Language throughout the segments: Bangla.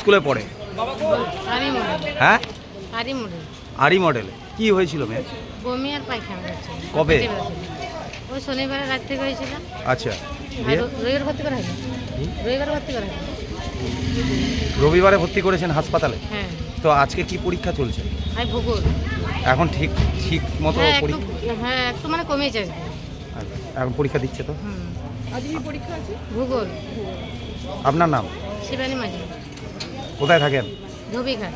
স্কুলে পড়ে? আরি মডেল। হ্যাঁ? আরি মডেল। কি হয়েছিল মেয়ে? বমি আর পায়খানা কবে? ওই শনিবার রাত থেকে হয়েছিল আচ্ছা রবিবার ভর্তি করা হয়নি। রবিবার ভর্তি করা হয়নি। রবিবারে ভর্তি করেছেন হাসপাতালে? হ্যাঁ। তো আজকে কি পরীক্ষা চলছে? আর ভূগোল। এখন ঠিক ঠিক মতো হ্যাঁ একটু পরীক্ষা হ্যাঁ একটু মানে কমেছে আজকে। আচ্ছা, এখন পরীক্ষা দিচ্ছে তো? হুম। ভূগোল। আপনার নাম? শিবানী মাঝি। কোথায় থাকেন? ধোবিঘাট।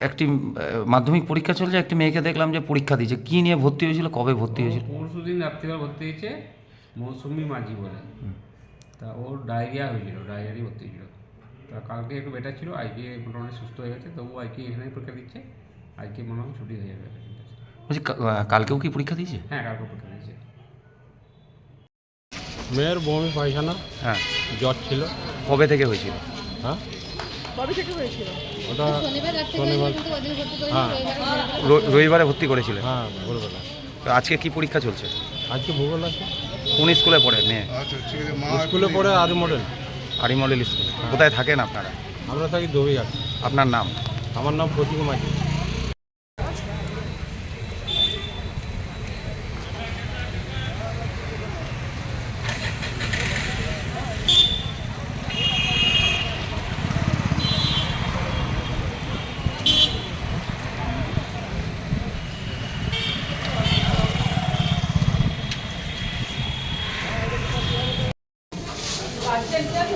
একটি মাধ্যমিক পরীক্ষা চলছে একটি মেয়েকে দেখলাম যে পরীক্ষা দিয়েছে। কি নিয়ে ভর্তি হয়েছিল কবে ভর্তি হয়েছিল? পরশু দিন রাত্রিবেলা ভর্তি হয়েছে মৌসুমি মাঝি বলে। তা ওর ডায়রিয়া হয়েছিল ডায়রিয়ারই ভর্তি হয়েছিল। তা কালকে একটু বেটার ছিল আজকে মোটামুটি সুস্থ হয়ে গেছে তবু আজকে এখানে পরীক্ষা দিচ্ছে আজকে মনে হয় ছুটি হয়ে যাবে। বলছি কালকেও কি পরীক্ষা দিয়েছে? হ্যাঁ কালকে পরীক্ষা দিয়েছে। মেয়ের বমি পায়খানা হ্যাঁ। জ্বর ছিল। কবে থেকে হয়েছিল? হ্যাঁ? ওটা শনিবার হ্যাঁ। রবিবারে ভর্তি করেছিলেন। হ্যাঁ ভোরবেলা। তো আজকে কি পরীক্ষা চলছে? আজকে ভূগোল আছে। কোন স্কুলে পড়ে মেয়ে? স্কুলে পড়ে আরি মডেল। আরি মডেল স্কুলে। কোথায় থাকেন আপনারা? আমরা থাকি দবিঘাট আপনার নাম? আমার নাম প্রতীক মাঝি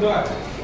对。